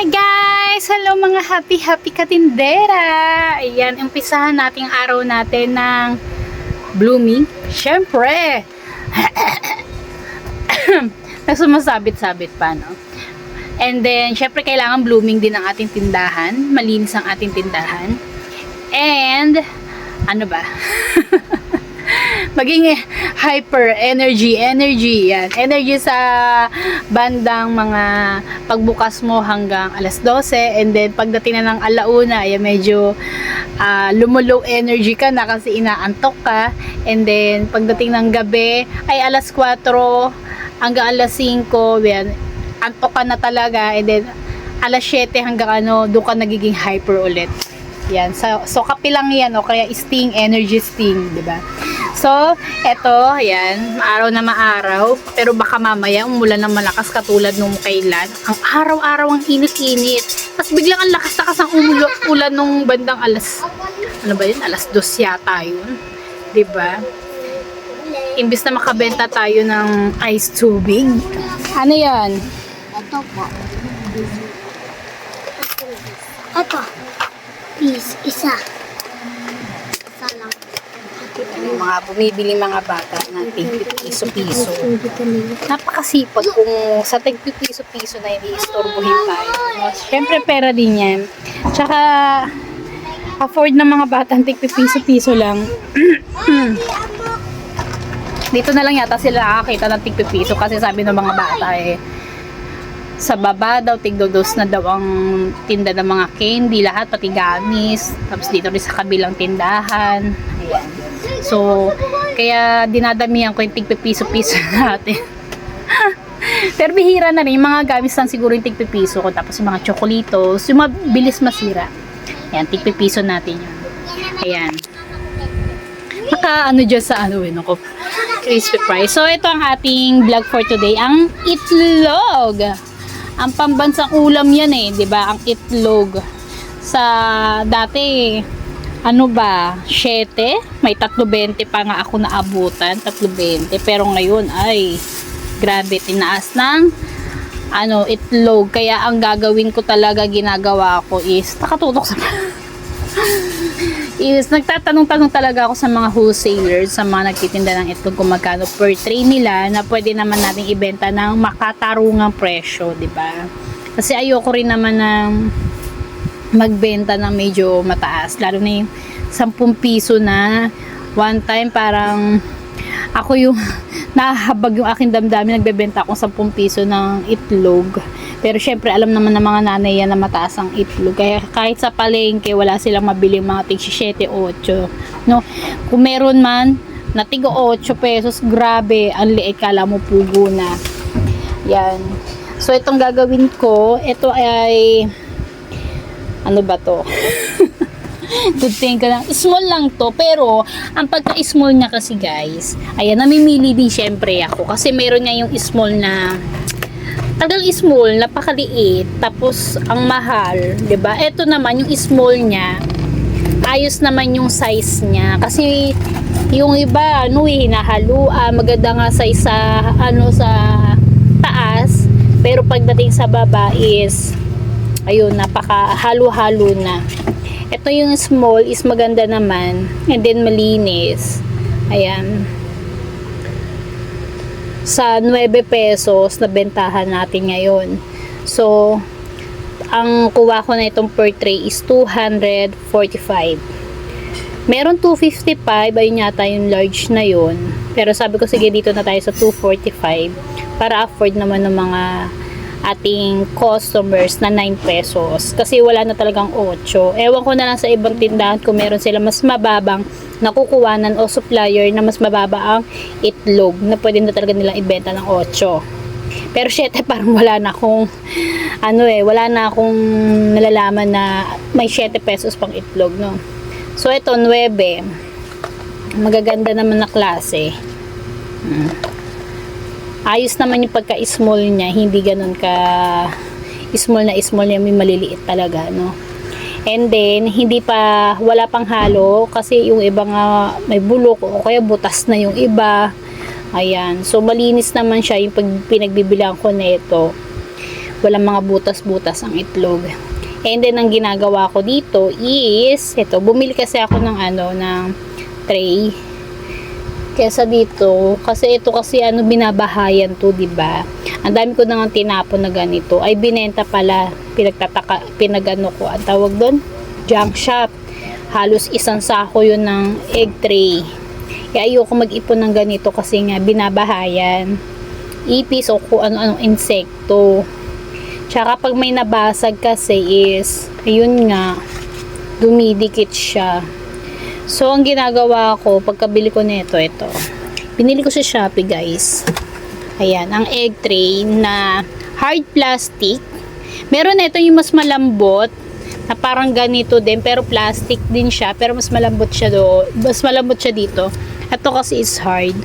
Hi guys! Hello mga happy happy katindera! Ayan, umpisahan nating araw natin ng blooming. Siyempre! Nasumasabit-sabit pa, no? And then, syempre kailangan blooming din ang ating tindahan. Malinis ang ating tindahan. And, ano ba? maging hyper energy energy yan energy sa bandang mga pagbukas mo hanggang alas 12 and then pagdating na ng alauna ay medyo uh, lumulow energy ka na kasi inaantok ka and then pagdating ng gabi ay alas 4 hanggang alas 5 yan antok ka na talaga and then alas 7 hanggang ano doon ka nagiging hyper ulit yan. So, so kape lang yan, o kaya sting, energy sting, di ba? So, eto, yan, araw na maaraw, pero baka mamaya umulan ng malakas katulad nung kailan. Ang araw-araw ang init-init. Tapos biglang ang lakas-lakas ang umulo, ulan nung bandang alas, ano ba yun? Alas dos yata yun. Ba? Imbis na makabenta tayo ng ice tubig. Ano yan? Ito po. Ito. Please, isa. Yung mga bumibili mga bata ng piso-piso. napakasipag kung sa tag piso-piso na hindi istorbohin tayo. Siyempre, pera din yan. Tsaka, afford ng mga bata ang tig piso-piso lang. Dito na lang yata sila nakakita ng tig piso kasi sabi ng mga bata eh, sa baba daw, tigdodos na daw ang tinda ng mga candy, lahat, pati gamis. Tapos dito rin sa kabilang tindahan. So, kaya dinadamihan ko yung tigpipiso-piso natin. Pero bihira na rin, yung mga gamis lang siguro yung tigpipiso ko. Tapos yung mga chocolitos, yung mabilis masira. Ayan, tigpipiso natin yun. Ayan. Naka ano dyan sa ano yun ako. Crispy fries. So, ito ang ating vlog for today. Ang itlog. Ang pambansang ulam yan eh, 'di ba? Ang itlog. Sa dati ano ba, 7, may 3.20 pa nga ako naabutan, 3.20. Pero ngayon ay grabe tinaas ng ano, itlog. Kaya ang gagawin ko talaga, ginagawa ko is nakatutok sa is nagtatanong-tanong talaga ako sa mga wholesalers, sa mga nagtitinda ng itlog kung magkano per tray nila na pwede naman nating ibenta ng makatarungang presyo, 'di ba? Kasi ayoko rin naman ng magbenta ng medyo mataas, lalo na yung 10 piso na one time parang ako yung nahahabag yung aking damdamin nagbebenta akong 10 piso ng itlog. Pero syempre alam naman ng mga nanay yan na mataas ang itlog. Kaya kahit sa palengke wala silang mabili mga tig 7 8 no? Kung meron man na tig 8 pesos grabe ang liit. Kala mo pugo na. Yan. So itong gagawin ko ito ay ano ba to good thing ka lang. Small lang to, pero ang pagka-small niya kasi guys, ayan, namimili din syempre ako. Kasi meron nga yung small na tagal small, napakaliit, tapos ang mahal, 'di ba? Ito naman yung small niya, ayos naman yung size niya. Kasi yung iba, ano eh, hinahaluan, maganda nga size sa, ano, sa taas, pero pagdating sa baba is, ayun, napaka halo-halo na. Ito yung small is maganda naman. And then malinis. Ayan. Sa 9 pesos na bentahan natin ngayon. So, ang kuha ko na itong per tray is 245. Meron 255, ayun yata yung large na yun. Pero sabi ko sige dito na tayo sa 245 para afford naman ng mga ating customers na 9 pesos. Kasi wala na talagang 8 ewan ko na lang sa ibang tindahan kung meron sila mas mababang nakukuwanan o supplier na mas mababa ang itlog na pwede na talaga nilang ibenta ng 8 pero syete parang wala na akong ano eh wala na akong nalalaman na may 7 pesos pang itlog no? So ito 9 magaganda naman na klase. Hmm ayos naman yung pagka-small niya, hindi ganun ka small na small niya, may maliliit talaga, no? And then, hindi pa, wala pang halo, kasi yung iba nga may bulok, o kaya butas na yung iba. Ayan. So, malinis naman siya yung pag pinagbibilang ko nito. walang mga butas-butas ang itlog. And then, ang ginagawa ko dito is, ito, bumili kasi ako ng ano, ng tray. Kesa dito, kasi ito kasi ano, binabahayan to, di ba? Ang dami ko nang tinapon na ganito. Ay, binenta pala, pinagtataka, pinagano ko, ang tawag doon, junk shop. Halos isang sako yun ng egg tray. Kaya ayoko mag-ipon ng ganito kasi nga binabahayan. Ipis o kung ano-anong insekto. Tsaka pag may nabasag kasi is, ayun nga, dumidikit siya. So, ang ginagawa ko, pagkabili ko nito, ito. Binili ko sa Shopee, guys. Ayan, ang egg tray na hard plastic. Meron na ito yung mas malambot, na parang ganito din, pero plastic din siya, pero mas malambot siya do, mas malambot siya dito. Ito kasi is hard.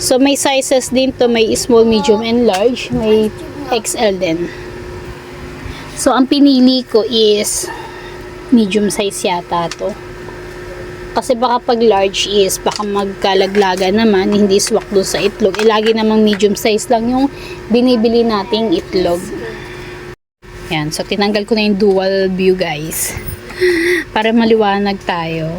So, may sizes din to, may small, medium, and large. May XL din. So, ang pinili ko is medium size yata to. Kasi baka pag large is, baka magkalaglaga naman, hindi swak doon sa itlog. Eh, lagi namang medium size lang yung binibili nating itlog. Yan. So, tinanggal ko na yung dual view, guys. Para maliwanag tayo.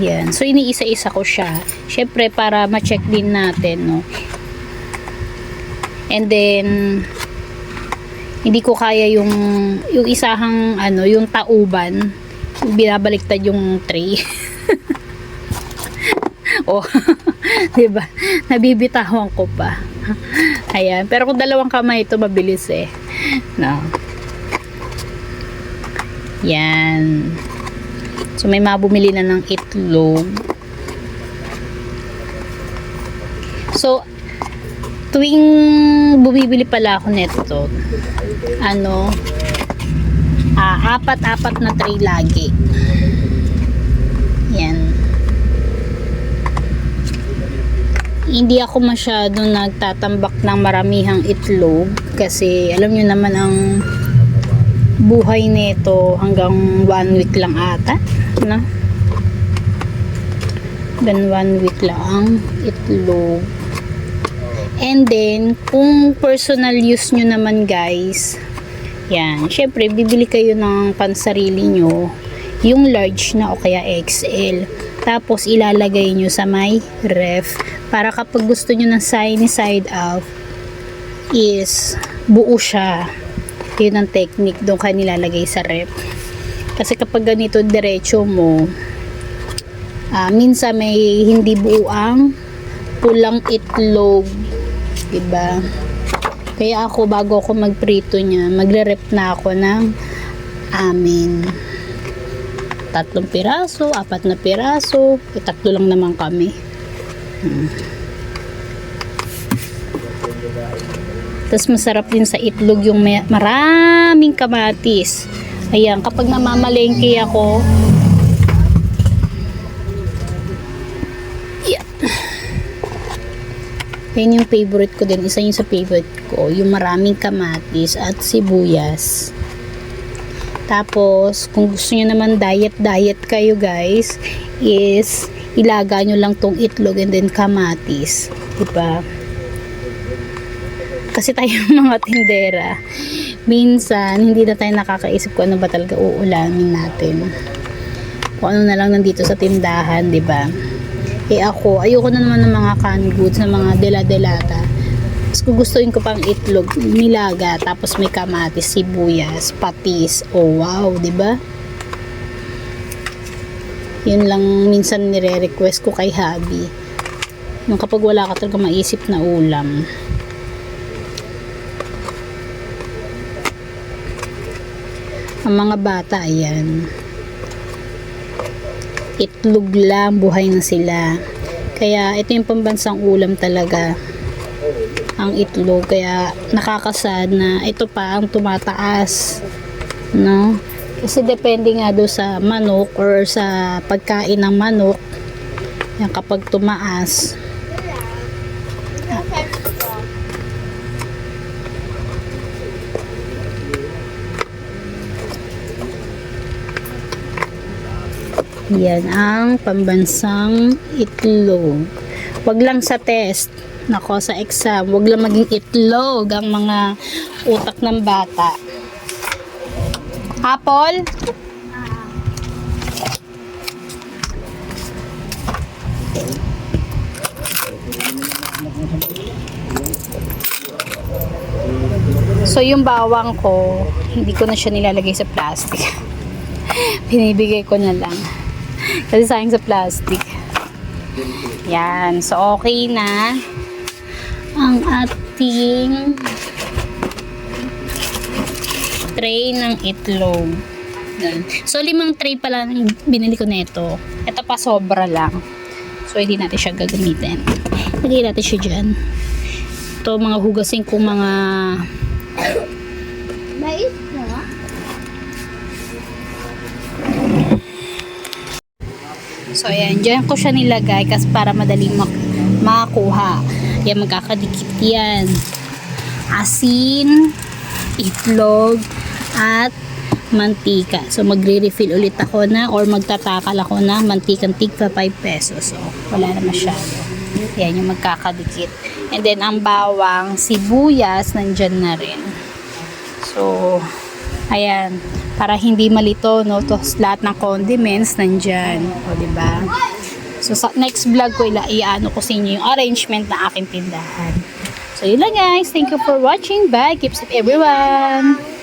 Yan. So, iniisa-isa ko siya. Siyempre, para ma-check din natin, no. And then, hindi ko kaya yung yung isahang ano, yung tauban, binabaliktad yung tray. oh, 'di ba? Nabibitawan ko pa. Ayan, pero kung dalawang kamay ito mabilis eh. No. Yan. So may mabumili na ng itlog. So tuwing bumibili pala ako nito, ano, ah, apat-apat na tray lagi. Yan. Hindi ako masyado nagtatambak ng maramihang itlog kasi alam nyo naman ang buhay nito hanggang one week lang ata. No? Then one week lang ang itlog. And then, kung personal use nyo naman guys, yan, syempre, bibili kayo ng pansarili nyo, yung large na o kaya XL. Tapos, ilalagay nyo sa may ref. Para kapag gusto nyo ng sunny side out, is buo siya. Yun ang technique doon kayo nilalagay sa ref. Kasi kapag ganito diretso mo, ah, minsan may hindi buo ang pulang itlog. Diba? Kaya ako, bago ako magprito niya, magre-rep na ako ng amin. Tatlong piraso, apat na piraso, eh, tatlo lang naman kami. Tapos masarap din sa itlog yung may, maraming kamatis. Ayan, kapag namamalengke ako, yeah. Yan yung favorite ko din. Isa yung sa favorite ko. Yung maraming kamatis at sibuyas. Tapos, kung gusto nyo naman diet-diet kayo guys, is ilaga nyo lang tong itlog and then kamatis. Diba? Kasi tayo mga tindera, minsan, hindi na tayo nakakaisip kung ano ba talaga uulamin natin. Kung ano na lang nandito sa tindahan, di ba? Eh ako, ayoko na naman ng mga canned goods, ng mga dela-delata. Tapos kung gustuin ko pang itlog, nilaga, tapos may kamatis, sibuyas, patis. Oh wow, ba? Yun lang minsan nire-request ko kay Habi. Yung kapag wala ka talaga maisip na ulam. Ang mga bata, ayan itlog lang, buhay na sila. Kaya ito yung pambansang ulam talaga ang itlog. Kaya nakakasad na ito pa ang tumataas. No? Kasi depende nga do sa manok or sa pagkain ng manok. Yan kapag tumaas. Yan ang pambansang itlog. Wag lang sa test. Nako, sa exam, wag lang maging itlog ang mga utak ng bata. Apple? So, yung bawang ko, hindi ko na siya nilalagay sa plastic. Binibigay ko na lang. Kasi sayang sa plastic. Yan. So, okay na ang ating tray ng itlog. Yan. So, limang tray pala binili ko na ito. Pa sobra lang. So, hindi natin siya gagamitin. Lagay natin siya dyan. Ito, mga hugasin kong mga Mais na? So, ayan. Diyan ko siya nilagay kasi para madali mak- makakuha. Yan, magkakadikit yan. Asin, itlog, at mantika. So, magre-refill ulit ako na or magtatakal ako na mantikang tigpa 5 pesos. So, wala na masyado. Yan yung magkakadikit. And then, ang bawang, sibuyas, nandyan na rin. So, ayan. Para hindi malito, no? Tapos lahat ng condiments nandyan. O, di ba? So, sa next vlog ko, ila, iano ko sa inyo yung arrangement na aking tindahan. So, yun lang guys. Thank you for watching. Bye. Keep safe everyone.